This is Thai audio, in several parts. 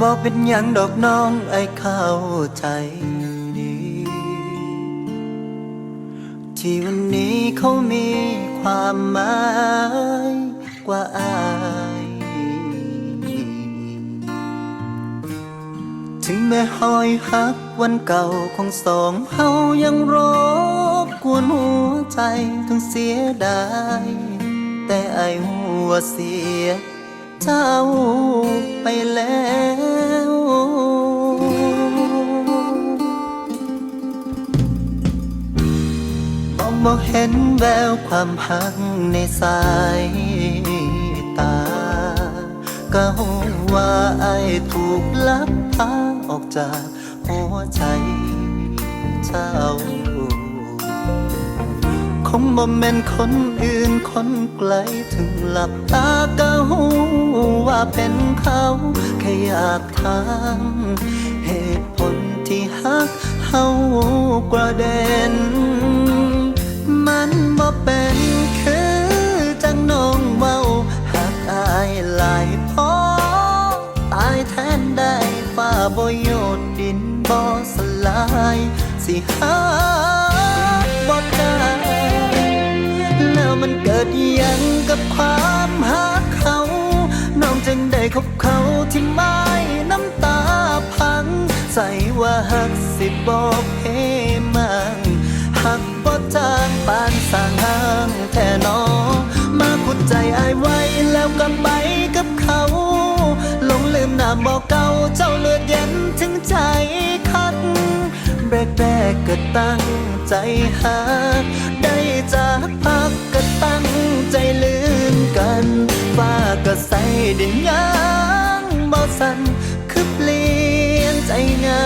บ่เป็นหยังดอกน้องไอ้เข้าใจดี ที่วันนี้เขามีความหมายกว่าอาย ถึงแม้หอยหักวันเก่าของสองเฮายังรบกวนหัวใจทั้งเสียดาย แต่ไอายหัวเสีย เจ้าไปแล้วมองบ่เห็นแววความหักในสายตา ก็หูว่าไอ้ถูกลักพาออกจากหัวใจเจ้า งบ่แม่นคนอื่นคนไกลถึงหลับตาก็หูว่าเป็นเขาแค่อยากถามเหตุผลที่หักเฮากระเด็น มันบ่เป็นคือจังน้องเว้าหักอายหลายพอตายแทนได้ฟ้าบ่โยนดินบ่สลาย สิหา ดอิหยังกับความหักเขา น้องจึงได้คบเขาที่ไม่น้ำตาพัง ใส่ว่าหักสิบอกเพมังหักบ่จางปานสร้างห้างแท่นอมาขุดใจอายไว้แล้วก็ไปกับเขาลงลืมหน้าบอกเก่าเจ้าเลือดเย็นถึง ก็ตั้งใจหา ได้จากพักก็ตั้งใจลืมกัน ฟ้าก็ใส่ดินยางบ่สันคือเปลี่ยนใจง่าย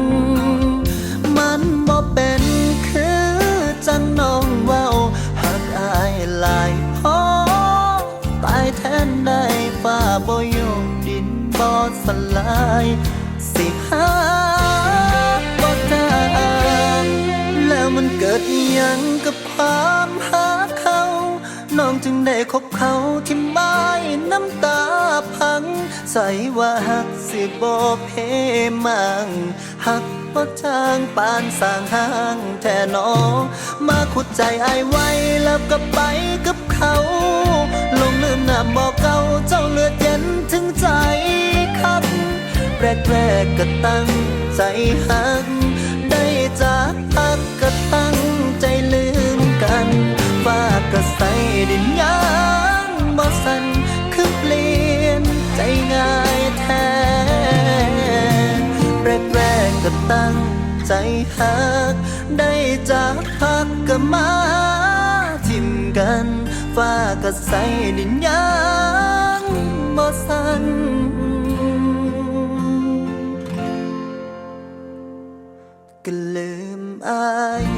บ่โยกดินบ่สลาย สิหาบ่ได้แล้วมันเกิดยังกับความหาเขา น้องจึงได้คบเขาที่ไม่น้ำตาพัง ใส่ว่าหักสิบ่เพมังหักบ่จางปานสร้างห้างแท่น้อง มาขุดใจไอไว้แล้วก็ไปกับเขา ลงลืมน้ำบ แรกแรกก็ตั้งใจหัก ได้จากพักก็ตั้งใจลืมกันฟ้าก็ใส่ดินยางบ่สันคือเปลี่ยนใจง่ายแท้แรกแรกก็ตั้งใจหัก ได้จากพักก็มาทิมกันฟ้าก็ใส่ดินยางบ่สันาย